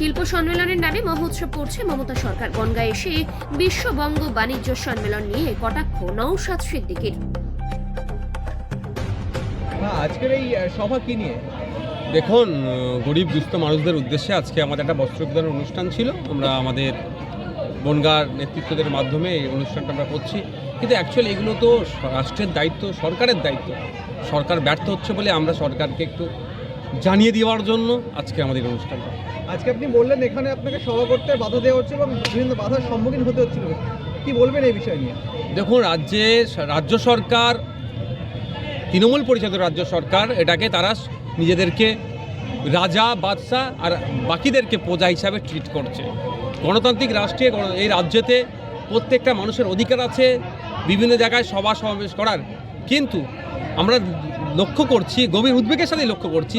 শিল্প সম্মেলনের নামে মহোৎসব করছে মমতা সরকার। বনগায় এসে বিশ্ববঙ্গ বাণিজ্য সম্মেলন নিয়ে কটাক্ষ নৌসাদ সিদ্দিকির। না আজকের এই সভা কি নিয়ে? দেখুন গরিব দুস্থ মানুষদের উদ্দেশ্যে আজকে আমাদের একটা বস্ত্র বিতরণ অনুষ্ঠান ছিল। আমরা আমাদের বনগার নেতৃত্বদের মাধ্যমে এই অনুষ্ঠানটা আমরা করছি। কিন্তু অ্যাকচুয়ালি এগুলো তো রাষ্ট্রের দায়িত্ব সরকারের দায়িত্ব। সরকার ব্যর্থ হচ্ছে বলে আমরা সরকারকে একটু জানিয়ে দেওয়ার জন্য আজকে আমাদের অনুষ্ঠানটা। আজকে আপনি বললেন এখানে আপনাকে সভা করতে বাধা দেওয়া হচ্ছে এবং বিভিন্ন বাধার সম্মুখীন হতে হচ্ছিল। কি বলবেন এই বিষয় নিয়ে? দেখুন রাজ্যে রাজ্য সরকার তৃণমূল পরিষদ রাজ্য সরকার এটাকে তারা নিজেদেরকে রাজা বাদশাহ আর বাকিদেরকে প্রজা হিসাবে ট্রিট করছে। গণতান্ত্রিক রাষ্ট্রে এই রাজ্যেতে প্রত্যেকটা মানুষের অধিকার আছে বিভিন্ন জায়গায় সভা সমাবেশ করার। কিন্তু আমরা লক্ষ্য করছি, গভীর উদ্বেগের সাথে লক্ষ্য করছি,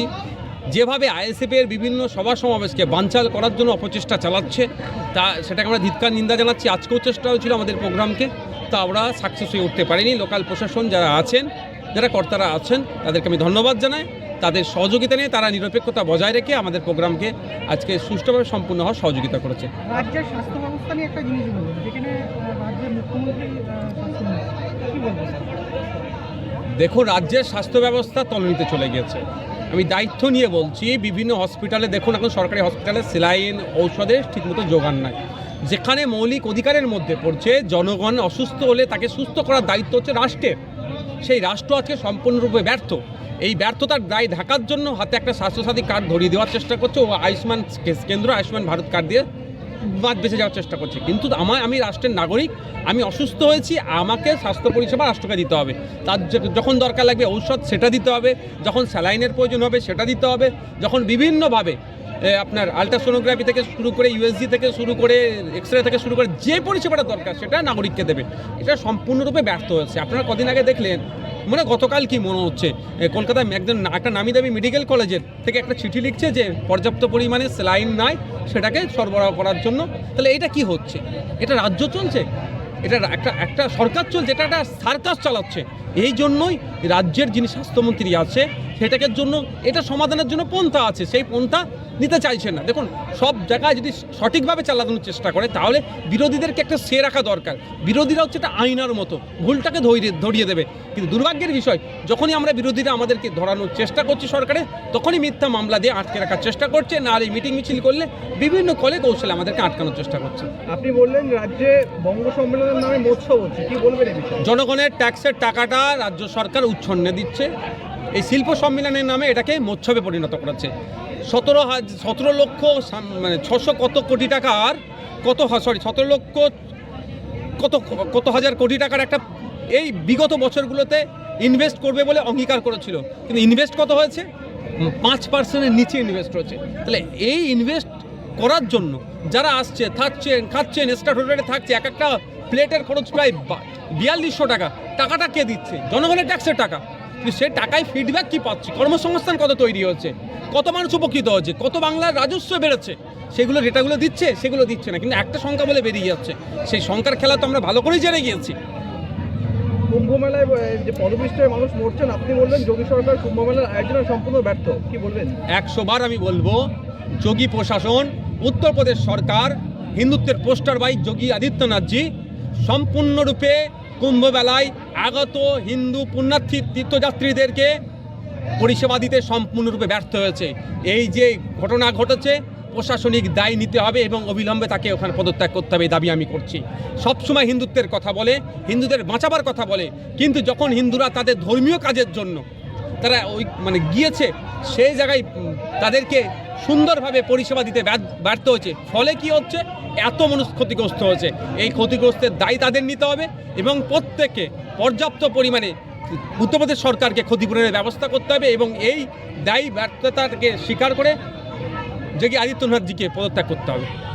যেভাবে আইএসএফের বিভিন্ন সভা সমাবেশকে বানচাল করার জন্য অপচেষ্টা চালাচ্ছে, তা সেটাকে আমরা ধিৎকার নিন্দা জানাচ্ছি। আজকেও চেষ্টা হয়েছিল আমাদের প্রোগ্রামকে, তা আমরা সাকসেস হয়ে উঠতে পারিনি। লোকাল প্রশাসন যারা আছেন, যারা কর্তারা আছেন, তাদেরকে আমি ধন্যবাদ জানাই। তাদের সহযোগিতা নিয়ে তারা নিরপেক্ষতা বজায় রেখে আমাদের প্রোগ্রামকে আজকে সুষ্ঠুভাবে সম্পূর্ণ হওয়ার সহযোগিতা করেছে। রাজ্যের স্বাস্থ্য ব্যবস্থা নিয়ে একটা জিনিস যেখানে রাজ্যের মুখ্যমন্ত্রী আহ, স্বাস্থ্যমন্ত্রী কি বলবেন দেখুন, রাজ্যের স্বাস্থ্য ব্যবস্থা তলনিতে চলে গেছে আমি দায়িত্ব নিয়ে বলছি, বিভিন্ন হসপিটালে দেখুন, এখন সরকারি হসপিটালে সেলাইন ঔষধের ঠিকমতো যোগান নাই। যেখানে মৌলিক অধিকারের মধ্যে পড়ছে, জনগণ অসুস্থ হলে তাকে সুস্থ করার দায়িত্ব হচ্ছে রাষ্ট্রের। সেই রাষ্ট্র আজকে সম্পূর্ণরূপে ব্যর্থ। এই ব্যর্থতার দায় ঢাকার জন্য হাতে একটা স্বাস্থ্যসাথী কার্ড ধরিয়ে দেওয়ার চেষ্টা করছে, ও আয়ুষ্মান কেন্দ্র, আয়ুষ্মান ভারত কার্ড দিয়ে বাদ বেঁচে যাওয়ার চেষ্টা করছে। কিন্তু আমার, আমি রাষ্ট্রের নাগরিক, আমি অসুস্থ হয়েছি, আমাকে স্বাস্থ্য পরিষেবা রাষ্ট্রকে দিতে হবে। তার যখন দরকার লাগবে ঔষধ, সেটা দিতে হবে। যখন স্যালাইনের প্রয়োজন হবে, সেটা দিতে হবে। যখন বিভিন্নভাবে আপনার আলট্রাসোনোগ্রাফি থেকে শুরু করে ইউএসজি থেকে শুরু করে এক্স রে থেকে শুরু করে, যে পরিষেবাটা দরকার, সেটা নাগরিককে দেবে। এটা সম্পূর্ণরূপে ব্যর্থ হয়েছে। আপনারা কদিন আগে দেখলেন মানে গতকাল কি মনে হচ্ছে? কলকাতায় একজন একটা নামি দামি মেডিকেল কলেজের থেকে একটা চিঠি লিখছে যে পর্যাপ্ত পরিমাণে স্যালাইন নাই, সেটাকে সরবরাহ করার জন্য। তাহলে এটা কি হচ্ছে? এটা রাজ্য চলছে? এটা একটা একটা সরকার চলছে? এটা একটা সার্কাস চালাচ্ছে। এই জন্যই রাজ্যের যিনি স্বাস্থ্যমন্ত্রী আছে সেটাকে জন্য এটা সমাধানের জন্য পন্থা আছে সেই পন্থা নিতে চাইছেন না। দেখুন সব জায়গায় যদি সঠিকভাবে চালানোর চেষ্টা করে তাহলে বিরোধীদেরকে একটা সে রাখা দরকার। বিরোধীরা হচ্ছে একটা আইনার মতো ভুলটাকে ধরিয়ে ধরিয়ে দেবে। কিন্তু দুর্ভাগ্যের বিষয় যখনই আমরা বিরোধীরা আমাদেরকে ধরানোর চেষ্টা করছি সরকারে তখনই মিথ্যা মামলা দিয়ে আটকে রাখার চেষ্টা করছে না আর এই মিটিং মিছিল করলে বিভিন্ন কলে কৌশলে আমাদেরকে আটকানোর চেষ্টা করছে। আপনি বললেন রাজ্যে বঙ্গ সম্মেলনের নামে মৎস্য হচ্ছে কি বলবেন জনগণের ট্যাক্সের টাকাটা রাজ্য সরকার উচ্ছন্নে দিচ্ছে এই শিল্প সম্মেলনের নামে এটাকে মোচ্ছবে পরিণত করেছে। সতেরো সতেরো লক্ষ মানে ছশো কত কোটি টাকার কত সরি সতেরো লক্ষ কত কত হাজার কোটি টাকার একটা এই বিগত বছরগুলোতে ইনভেস্ট করবে বলে অঙ্গীকার করেছিল। কিন্তু ইনভেস্ট কত হয়েছে? পাঁচ পার্সেন্টের নিচে ইনভেস্ট হয়েছে। তাহলে এই ইনভেস্ট করার জন্য যারা আসছে, থাকছেন, খাচ্ছেন স্টার্ট হোটেলে থাকছে, এক একটা প্লেটের খরচ প্রায় বিয়াল্লিশশো টাকা। টাকাটা কে দিচ্ছে? জনগণের ট্যাক্সের টাকা। কিন্তু সে টাকায় ফিডব্যাক কি পাচ্ছে? কর্মসংস্থান কত তৈরি হচ্ছে? কত মানুষ উপকৃত হচ্ছে? কত বাংলার রাজস্ব বেড়েছে? সেগুলো ডেটাগুলো দিচ্ছে? সেগুলো দিচ্ছে না। কিন্তু একটা সংখ্যা বলে বেরিয়ে যাচ্ছে। সেই সংখ্যার খেলা তো আমরা ভালো করেই জেনে গিয়েছি। কুম্ভ মেলায় আহ, যে পদপিষ্ঠে মানুষ মরছেন আপনি বললেন যোগী সরকার কুম্ভ মেলার আয়োজনে সম্পূর্ণ ব্যর্থ। কি বলবেন? একশোবার আমি বলব যোগী প্রশাসন উত্তরপ্রদেশ সরকার হিন্দুত্বের পোস্টার বাইক যোগী আদিত্যনাথজি সম্পূর্ণরূপে কুম্ভমেলায় আগত হিন্দু পুণ্যার্থী তীর্থযাত্রীদেরকে পরিষেবা দিতে সম্পূর্ণরূপে ব্যর্থ হয়েছে। এই যে ঘটনা ঘটেছে, প্রশাসনিক দায় নিতে হবে এবং অবিলম্বে তাকে ওখানে পদত্যাগ করতে হবে দাবি আমি করছি। সবসময় হিন্দুত্বের কথা বলে, হিন্দুদের বাঁচাবার কথা বলে, কিন্তু যখন হিন্দুরা তাদের ধর্মীয় কাজের জন্য তারা ওই মানে গিয়েছে, সেই জায়গায় তাদেরকে সুন্দরভাবে পরিষেবা দিতে ব্যর্থ হয়েছে। ফলে কি হচ্ছে? এত মানুষ ক্ষতিগ্রস্ত হয়েছে। এই ক্ষতিগ্রস্তের দায় তাদের নিতে হবে এবং প্রত্যেকে পর্যাপ্ত পরিমাণে উত্তরপ্রদেশ সরকারকে ক্ষতিপূরণের ব্যবস্থা করতে হবে এবং এই দায়ী ব্যর্থতাকে স্বীকার করে যোগী আদিত্যনাথজিকে পদত্যাগ করতে হবে।